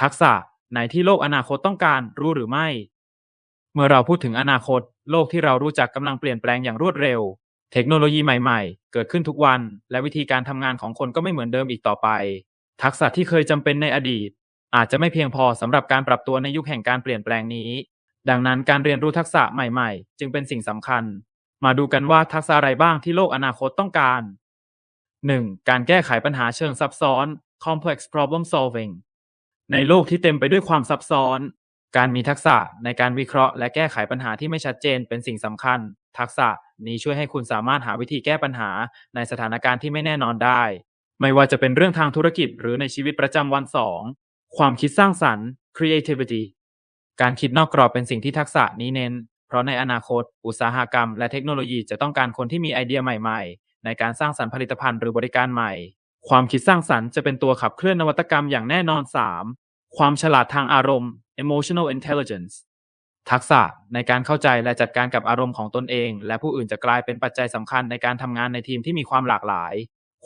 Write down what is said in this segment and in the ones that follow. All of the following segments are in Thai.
ทักษะไหนที่โลกอนาคตต้องการรู้หรือไม่ เมื่อเราพูดถึงอนาคต โลกที่เรารู้จักกำลังเปลี่ยนแปลงอย่างรวดเร็ว เทคโนโลยีใหม่ๆ เกิดขึ้นทุกวัน และวิธีการทำงานของคนก็ไม่เหมือนเดิมอีกต่อไป ทักษะที่เคยจำเป็นในอดีต อาจจะไม่เพียงพอสำหรับการปรับตัวในยุคแห่งการเปลี่ยนแปลงนี้ ดังนั้นการเรียนรู้ทักษะใหม่ๆ จึงเป็นสิ่งสำคัญ มาดูกันว่าทักษะอะไรบ้างที่โลกอนาคตต้องการ 1. การแก้ไขปัญหาเชิงซับซ้อน complex problem solving ในโลกที่เต็มไปด้วยความซับซ้อน การมีทักษะในการวิเคราะห์และแก้ไขปัญหาที่ไม่ชัดเจนเป็นสิ่งสำคัญ ทักษะนี้ช่วยให้คุณสามารถหาวิธีแก้ปัญหาในสถานการณ์ที่ไม่แน่นอนได้ ไม่ว่าจะเป็นเรื่องทางธุรกิจหรือในชีวิตประจำวัน 2. ความคิดสร้างสรรค์ creativity การคิดนอกกรอบเป็นสิ่งที่ทักษะนี้เน้น เพราะในอนาคต อุตสาหกรรม และเทคโนโลยีจะต้องการคนที่มีไอเดียใหม่ๆ ในการสร้างสรรค์ผลิตภัณฑ์หรือบริการใหม่ ความคิดสร้างสรรค์จะเป็นตัวขับเคลื่อนนวัตกรรมอย่างแน่นอน 3. ความฉลาดทางอารมณ์ emotional intelligence ทักษะในการเข้าใจและจัดการกับอารมณ์ของตนเอง และผู้อื่นจะกลายเป็นปัจจัยสำคัญในการทำงานในทีมที่มีความหลากหลาย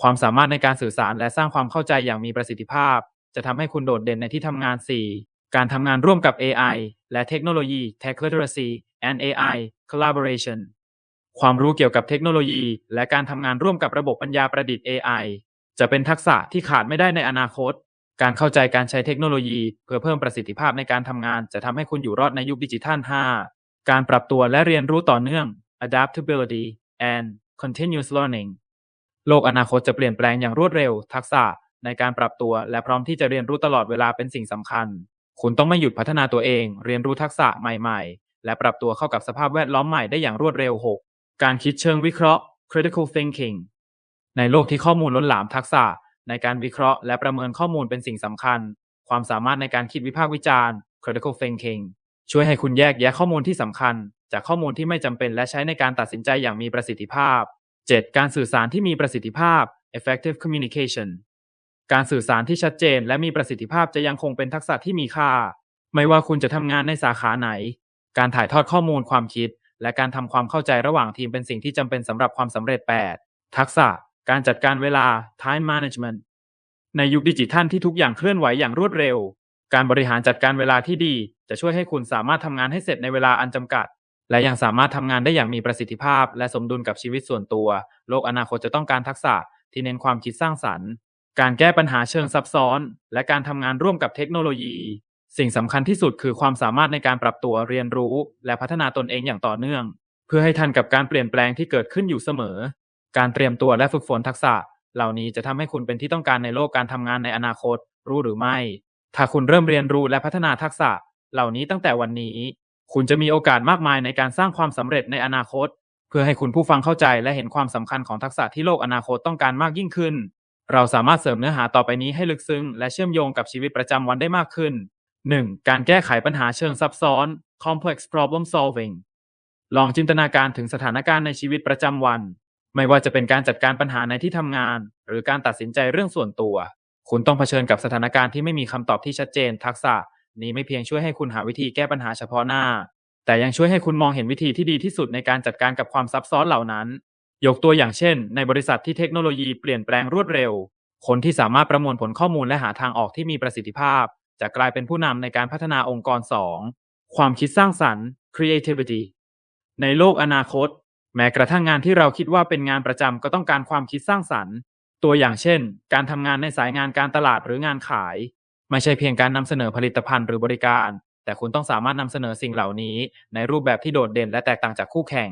ความสามารถในการสื่อสารและสร้างความเข้าใจอย่างมีประสิทธิภาพ จะทำให้คุณโดดเด่นในที่ทำงาน 4. การทำงานร่วมกับ AI และเทคโนโลยี Tech Literacy and AI Collaboration ความรู้เกี่ยวกับเทคโนโลยี และการทำงานร่วมกับระบบปัญญาประดิษฐ์ AI จะเป็นทักษะที่ขาดไม่ได้ในอนาคต การเข้าใจการใช้เทคโนโลยีเพื่อเพิ่มประสิทธิภาพในการทำงาน จะทำให้คุณอยู่รอดในยุคดิจิทัล 5. การปรับตัวและเรียนรู้ต่อเนื่อง adaptability and continuous learning โลกอนาคตจะเปลี่ยนแปลงอย่างรวดเร็ว ทักษะในการปรับตัว และพร้อมที่จะเรียนรู้ตลอดเวลาเป็นสิ่งสำคัญ คุณต้องไม่หยุดพัฒนาตัวเอง เรียนรู้ทักษะใหม่ๆ และปรับตัวเข้ากับสภาพแวดล้อมใหม่ได้อย่างรวดเร็ว 6. การคิดเชิงวิเคราะห์ critical thinking ในโลกที่ข้อมูลล้นหลามทักษะ ในการวิเคราะห์และประเมินข้อมูลเป็นสิ่งสำคัญ ความสามารถในการคิดวิพากษ์วิจารณ์ critical thinking ช่วยให้คุณแยกแยะข้อมูลที่สำคัญ จากข้อมูลที่ไม่จำเป็นและใช้ในการตัดสินใจอย่างมีประสิทธิภาพ 7. การสื่อสารที่มีประสิทธิภาพ effective communication การสื่อสารที่ชัดเจนและมีประสิทธิภาพจะยังคงเป็นทักษะที่มีค่า ไม่ว่าคุณจะทำงานในสาขาไหน การถ่ายทอดข้อมูลความคิด และการทำความเข้าใจระหว่างทีมเป็นสิ่งที่จำเป็นสำหรับความสำเร็จ 8. ทักษะ การจัดการเวลา time management ในยุคดิจิทัลที่ทุกอย่างเคลื่อนไหวอย่างรวดเร็ว การบริหารจัดการเวลาที่ดี จะช่วยให้คุณสามารถทำงานให้เสร็จในเวลาอันจำกัด และยังสามารถทำงานได้อย่างมีประสิทธิภาพ และสมดุลกับชีวิตส่วนตัว โลกอนาคตจะต้องการทักษะที่เน้นความคิดสร้างสรรค์ การแก้ปัญหาเชิงซับซ้อน และการทำงานร่วมกับเทคโนโลยี สิ่งสำคัญที่สุดคือความสามารถในการปรับตัวเรียนรู้ และพัฒนาตนเองอย่างต่อเนื่อง เพื่อให้ทันกับการเปลี่ยนแปลงที่เกิดขึ้นอยู่เสมอ การเตรียมตัวและฝึกฝนทักษะ เหล่านี้จะทำให้คุณเป็นที่ต้องการในโลกการทำงานในอนาคต รู้หรือไม่ ถ้าคุณเริ่มเรียนรู้และพัฒนาทักษะ เหล่านี้ตั้งแต่วันนี้ คุณจะมีโอกาสมากมายในการสร้างความสำเร็จในอนาคต เพื่อให้คุณผู้ฟังเข้าใจและเห็นความสำคัญของทักษะที่โลกอนาคตต้องการมากยิ่งขึ้น เราสามารถเสริมเนื้อหาต่อไปนี้ให้ลึกซึ้งและเชื่อมโยงกับชีวิตประจำวันได้มากขึ้น 1. การแก้ไขปัญหาเชิงซับซ้อน complex problem solving ลองจินตนาการถึงสถานการณ์ในชีวิตประจำวัน ไม่ว่าจะเป็นการจัดการปัญหาในที่ทำงาน หรือการตัดสินใจเรื่องส่วนตัว คุณต้องเผชิญกับสถานการณ์ที่ไม่มีคำตอบที่ชัดเจน ทักษะ นี้ไม่เพียงช่วยให้คุณหาวิธีแก้ปัญหาเฉพาะหน้า แต่ยังช่วยให้คุณมองเห็นวิธีที่ดีที่สุดในการจัดการกับความซับซ้อนเหล่านั้น ยกตัวอย่างเช่น ในบริษัทที่เทคโนโลยีเปลี่ยนแปลงรวดเร็ว คนที่สามารถประมวลผลข้อมูลและหาทางออกที่มีประสิทธิภาพ จะกลายเป็นผู้นำในการพัฒนาองค์กร 2. ความคิดสร้างสรรค์ creativity ในโลกอนาคต แม้กระทั่งงานที่เราคิดว่าเป็นงานประจำก็ต้องการความคิดสร้างสรรค์ ตัวอย่างเช่น การทำงานในสายงานการตลาดหรืองานขาย ไม่ใช่เพียงการนำเสนอผลิตภัณฑ์หรือบริการ แต่คุณต้องสามารถนำเสนอสิ่งเหล่านี้ ในรูปแบบที่โดดเด่นและแตกต่างจากคู่แข่ง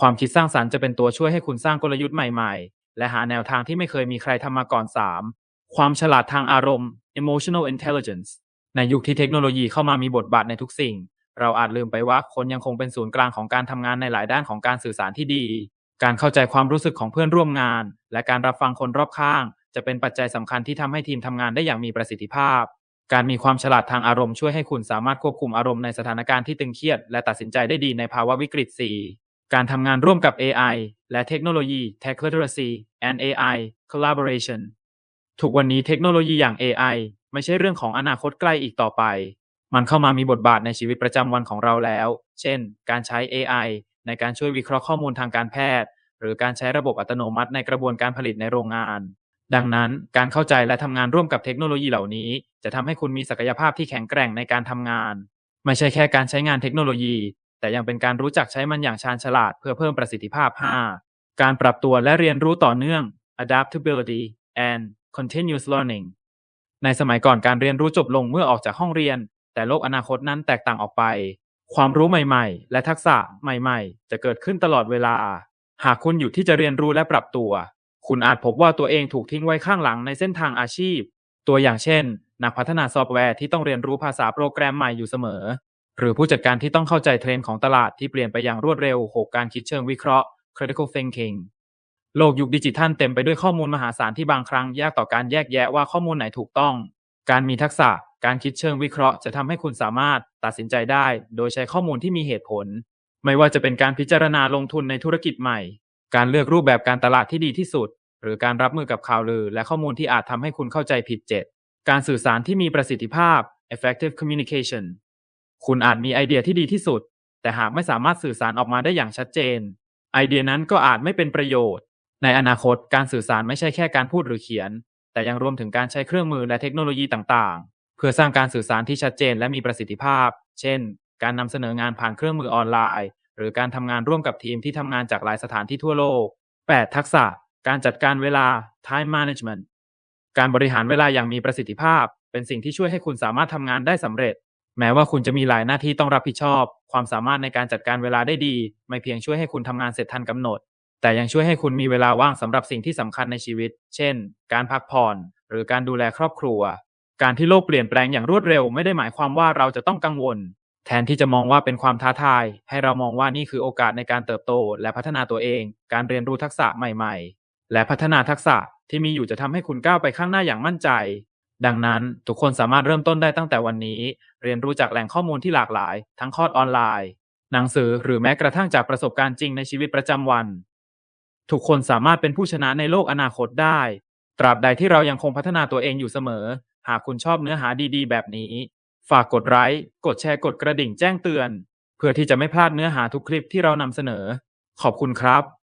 ความคิดสร้างสรรค์จะเป็นตัวช่วยให้คุณสร้างกลยุทธ์ใหม่ๆ และหาแนวทางที่ไม่เคยมีใครทำมาก่อน 3. ความฉลาดทางอารมณ์ emotional intelligence ในยุคที่เทคโนโลยีเข้ามามีบทบาทในทุกสิ่ง เราอาจลืมไปว่าคนยังคงเป็นศูนย์กลางของการทำงานในหลายด้านของการสื่อสารที่ดี การเข้าใจความรู้สึกของเพื่อนร่วมงาน และการรับฟังคนรอบข้าง จะเป็นปัจจัยสำคัญที่ทำให้ทีมทำงานได้อย่างมีประสิทธิภาพ การมีความฉลาดทางอารมณ์ช่วยให้คุณสามารถควบคุมอารมณ์ในสถานการณ์ที่ตึงเครียด และตัดสินใจได้ดีในภาวะวิกฤต 4. การทำงานร่วมกับ AI และเทคโนโลยี Tech Literacy and AI Collaboration ทุกวันนี้เทคโนโลยีอย่าง AI ไม่ใช่เรื่องของอนาคตใกล้อีกต่อไป มันเข้ามามีบทบาทในชีวิตประจำวันของเราแล้ว เช่น การใช้ AI ในการช่วยวิเคราะห์ข้อมูลทางการแพทย์ หรือการใช้ระบบอัตโนมัติในกระบวนการผลิตในโรงงาน ดังนั้นการเข้าใจและทำงานร่วมกับเทคโนโลยีเหล่านี้ จะทำให้คุณมีศักยภาพที่แข็งแกร่งในการทำงาน ไม่ใช่แค่การใช้งานเทคโนโลยี แต่ยังเป็นการรู้จักใช้มันอย่างชาญฉลาดเพื่อเพิ่มประสิทธิภาพ 5. การปรับตัวและเรียนรู้ต่อเนื่อง adaptability and continuous learning ในสมัยก่อนการเรียนรู้จบลงเมื่อออกจากห้องเรียน แต่โลกอนาคตนั้นแตกต่างออกไป ความรู้ใหม่ๆ และทักษะใหม่ๆ จะเกิดขึ้นตลอดเวลา หากคุณอยู่ที่จะเรียนรู้และปรับตัว คุณอาจพบว่าตัวเองถูกทิ้งไว้ข้างหลังในเส้นทางอาชีพ ตัวอย่างเช่น นักพัฒนาซอฟต์แวร์ที่ต้องเรียนรู้ภาษาโปรแกรมใหม่อยู่เสมอ หรือผู้จัดการที่ต้องเข้าใจเทรนด์ของตลาดที่เปลี่ยนไปอย่างรวดเร็ว6การคิดเชิงวิเคราะห์ critical thinking โลกยุคดิจิทัลเต็มไปด้วยข้อมูลมหาศาลที่บางครั้งยากต่อการแยกแยะว่าข้อมูลไหนถูกต้อง การมีทักษะ การคิดเชิงวิเคราะห์จะทำให้คุณสามารถตัดสินใจได้ โดยใช้ข้อมูลที่มีเหตุผล ไม่ว่าจะเป็นการพิจารณาลงทุนในธุรกิจใหม่ การเลือกรูปแบบการตลาดที่ดีที่สุด หรือการรับมือกับข่าวลือ และข้อมูลที่อาจทำให้คุณเข้าใจผิดเจ็ดการสื่อสารที่มีประสิทธิภาพ effective communication คุณอาจมีไอเดียที่ดีที่สุด แต่หากไม่สามารถสื่อสารออกมาได้อย่างชัดเจน ไอเดียนั้นก็อาจไม่เป็นประโยชน์ ในอนาคตการสื่อสารไม่ใช่แค่การพูดหรือเขียน แต่ยังรวมถึงการใช้เครื่องมือและเทคโนโลยีต่างๆ เพื่อสร้างการสื่อสารที่ชัดเจนและมีประสิทธิภาพ เช่น การนำเสนองานผ่านเครื่องมือออนไลน์ หรือการทำงานร่วมกับทีมที่ทำงานจากหลายสถานที่ทั่วโลก 8. ทักษะ การจัดการเวลา time management การบริหารเวลาอย่างมีประสิทธิภาพ เป็นสิ่งที่ช่วยให้คุณสามารถทำงานได้สำเร็จ แม้ว่าคุณจะมีหลายหน้าที่ต้องรับผิดชอบ ความสามารถในการจัดการเวลาได้ดี ไม่เพียงช่วยให้คุณทำงานเสร็จทันกำหนด แต่ยังช่วยให้คุณมีเวลาว่างสำหรับสิ่งที่สำคัญในชีวิต เช่น การพักผ่อน หรือการดูแลครอบครัว การที่โลกเปลี่ยนแปลงอย่างรวดเร็วไม่ได้หมายความว่าเราจะต้องกังวล แทนที่จะมองว่าเป็นความท้าทาย ให้เรามองว่านี่คือโอกาสในการเติบโต และพัฒนาตัวเอง การเรียนรู้ทักษะใหม่ๆ และพัฒนาทักษะที่มีอยู่จะทำให้คุณก้าวไปข้างหน้าอย่างมั่นใจ ดังนั้นทุกคนสามารถเริ่มต้นได้ตั้งแต่วันนี้ เรียนรู้จากแหล่งข้อมูลที่หลากหลาย ทั้งคอร์สออนไลน์ หนังสือหรือแม้กระทั่งจากประสบการณ์จริงในชีวิตประจำวัน ทุกคนสามารถเป็นผู้ชนะในโลกอนาคตได้ ตราบใดที่เรายังคงพัฒนาตัวเองอยู่เสมอ หากคุณชอบเนื้อหาดีๆ แบบนี้ ฝากกดไลค์กดแชร์กดกระดิ่งแจ้งเตือน เพื่อที่จะไม่พลาดเนื้อหาทุกคลิปที่เรานำเสนอ ขอบคุณครับ